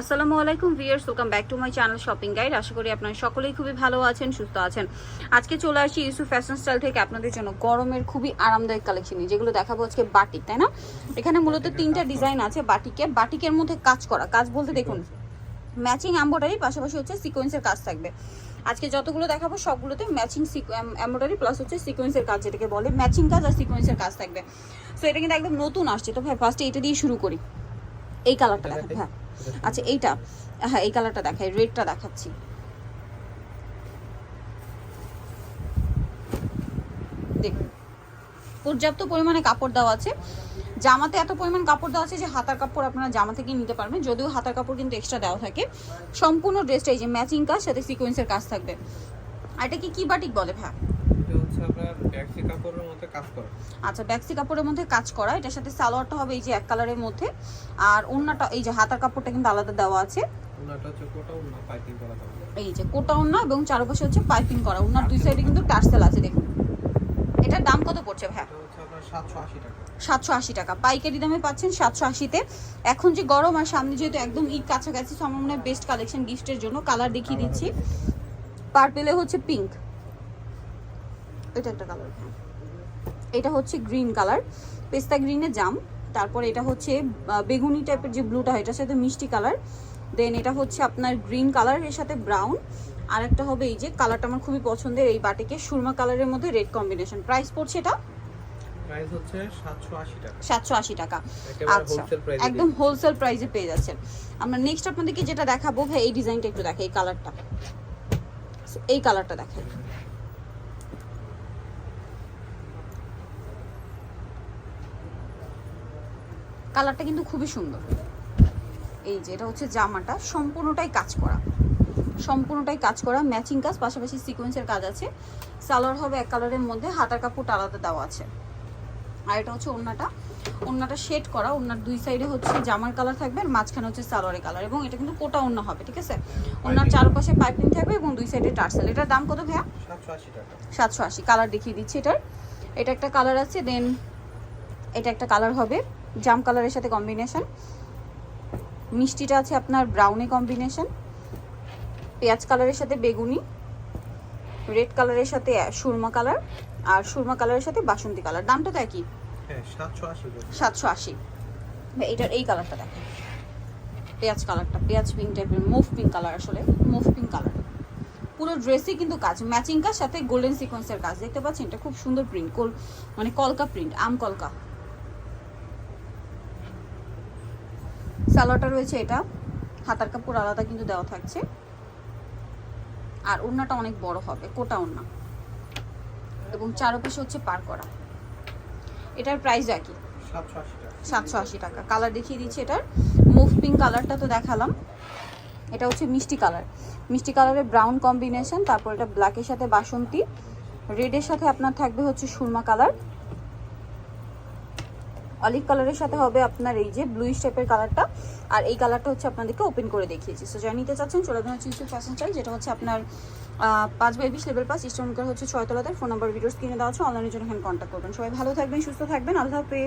আসসালামু আলাইকুম viewers welcome back to my channel shopping guide আশা করি আপনারা সকলেই খুবই ভালো আছেন সুস্থ আছেন। আজকে চলে আসি ইউসুফ ফ্যাশন স্টাইল থেকে আপনাদের জন্য গরমের খুবই আরামদায়ক কালেকশন যেগুলো দেখাবো আজকে বাটিক তাই না? এখানে মূলত তিনটা ডিজাইন আছে বাটিকে। বাটিকের মধ্যে কাজ করা কাজ বলতে দেখুন ম্যাচিং এম্ব্রয়ডারি পাশাপাশি হচ্ছে সিকোয়েন্সের কাজ থাকবে। আজকে যতগুলো দেখাবো সবগুলোতে ম্যাচিং এম্ব্রয়ডারি প্লাস হচ্ছে সিকোয়েন্সের কাজ যেটাকে বলে ম্যাচিং কাজ আর সিকোয়েন্সের কাজ থাকবে। সো এটা কিন্তু একদম নতুন আসছে। তো ভাই ফার্স্টে এটা দিয়ে শুরু করি। এই কালারটা দেখাবো হ্যাঁ। আচ্ছা এইটা। হ্যাঁ এই কালারটা দেখাই রেডটা দেখাচ্ছি। দেখুন পর্যাপ্ত পরিমাণে কাপড় দেওয়া আছে। জামাতে এত পরিমাণ কাপড় দেওয়া আছে যে হাতার কাপড় আপনারা জামা থেকে নিতে পারবেন, যদিও হাতার কাপড় কিন্তু এক্সট্রা দেওয়া থাকে। সম্পূর্ণ ড্রেসটা এই যে ম্যাচিং কাজ, সাথে সিকোয়েন্সের কাজ থাকবে। আর এটা কি বাটিক বলে ভাই? হচ্ছে আপনার ট্যাক্সি কাপড়ের মধ্যে কাজ করা। আচ্ছা ব্যাক্সি কাপড়ের মধ্যে কাজ করা এটার সাথে সালোয়ারটা হবে এই যে এক কালারের মধ্যে। আর ওন্নাটা এই যে হাতার কাপড়টা কিন্তু আলাদা দেওয়া আছে। এই যে কোটা ওন্না এবং চারপাশে হচ্ছে পাইপিং করা। ওনার দুই সাইডে কিন্তু টার্সেল আছে দেখুন। এটার দাম কত পড়ছে ভাই সাতশো আশি টাকা। পাইকারি দামে পাচ্ছেন সাতশো আশিতে। এখন যে গরম আর সামনে যেহেতু একদম ঈদ কাছাকাছি তো আমার মনে হয় বেস্ট কালেকশন গিফটের জন্য। কালার দেখিয়ে দিচ্ছি। পার্পেলে হচ্ছে পিঙ্ক এটা একটা কালার এটা হচ্ছে গ্রিন কালার পেস্তা গ্রিনের জাম তারপর এটা হচ্ছে বেগুনি টাইপের যে ব্লুটা হয় এটার সাথে মিষ্টি কালার দেন এটা হচ্ছে আপনার গ্রিন কালারের সাথে ব্রাউন আর একটা হবে এই যে কালারটা আমার খুবই পছন্দের এই বাটিকে সুরমা কালারের মধ্যে রেড কম্বিনেশন প্রাইস পড়ছে এটা? প্রাইস হচ্ছে টাকা। আচ্ছা একদম হোলসেল প্রাইসে পেয়ে যাচ্ছেন। আমরা নেক্সট আপনাদেরকে যেটা দেখাবো ভাই এই ডিজাইনটা একটু দেখে এই কালারটা এই কালারটা দেখেন কালারটা কিন্তু খুবই সুন্দর। এই যে এটা হচ্ছে জামাটা। সম্পূর্ণটাই কাজ করা। সম্পূর্ণটাই কাজ করা ম্যাচিং কাজ পাশাপাশি সিকোয়েন্সের কাজ আছে। সালোয়ার হবে এক কালারের মধ্যে হাতার কাপড় আলাদা দেওয়া আছে। আর এটা হচ্ছে ওড়নাটা। ওড়নাটা শেড করা ওনার দুই সাইডে হচ্ছে জামার কালার থাকবে আর মাঝখানে হচ্ছে সালোয়ারের কালার এবং এটা কিন্তু কোটা ওড়না হবে ঠিক আছে? ওড়নার চারপাশে পাইপিং থাকবে এবং দুই সাইডে টার্সেল। এটার দাম কত ভাইয়া? সাতশো আশি টাকা। সাতশো আশি। কালার দেখিয়ে দিচ্ছি এটার। এটা একটা কালার আছে দেন এটা একটা কালার হবে জাম কালারের সাথে কম্বিনেশন মিষ্টিটা আছে আপনার ব্রাউনে কম্বিনেশন পেঁয়াজ কালারের সাথে বেগুনি। রেড কালারের সাথে সুরমা কালার। আর সুরমা কালারের সাথে বাসন্তী কালার। দামটা তো একই। হ্যাঁ সাতশো আশি এটার এই কালারটা দেখেন। পেঁয়াজ কালারটা পেঁয়াজ পিঙ্ক টাইপের মুভ পিঙ্ক কালার আসলে মুভ পিঙ্ক কালার। পুরো ড্রেসই কিন্তু কাজ ম্যাচিং কাজ সাথে গোল্ডেন সিকোয়েন্সের কাজ। দেখতে পাচ্ছেন? এটা খুব সুন্দর প্রিন্ট কোল মানে কলকা প্রিন্ট আম কলকা। সালোয়ারটা রয়েছে এটা। হাতার কাপড় আলাদা কিন্তু দেওয়া থাকছে। আর ওড়নাটা অনেক বড় হবে, কোটা ওড়না। এবং চারপাশে হচ্ছে পার করা। এটার প্রাইস একই। সাতশো আশি টাকা। কালার দেখিয়ে দিচ্ছি এটার। মুভ পিঙ্ক কালারটা তো দেখালাম। এটা হচ্ছে মিষ্টি কালার মিষ্টি কালারের ব্রাউন কম্বিনেশন তারপর এটা ব্ল্যাকের সাথে বাসন্তী। রেডের সাথে আপনার থাকবে হচ্ছে সুরমা কালার অলিভ কালারের সাথে হবে আপনার এই যে ব্লুইশ টাইপের কালারটা আর এই কালারটা হচ্ছে আপনাদেরকে ওপেন করে দেখিয়েছি। সো যারা নিতে চাচ্ছেন, চলে যাবেন হচ্ছে ফ্যাশন স্টাইল যেটা হচ্ছে আপনার পাঁচ বাই বিশ লেভেল পাঁচ ইস্টার্ন হচ্ছে হচ্ছে ছয়তলাতে ফোন নাম্বার ভিডিও স্ক্রিনে দেওয়া আছে অনলাইনের জন্য এখানে কন্ট্যাক্ট করবেন। সবাই ভালো থাকবেন, সুস্থ থাকবেন, আল্লাহ হাফেজ।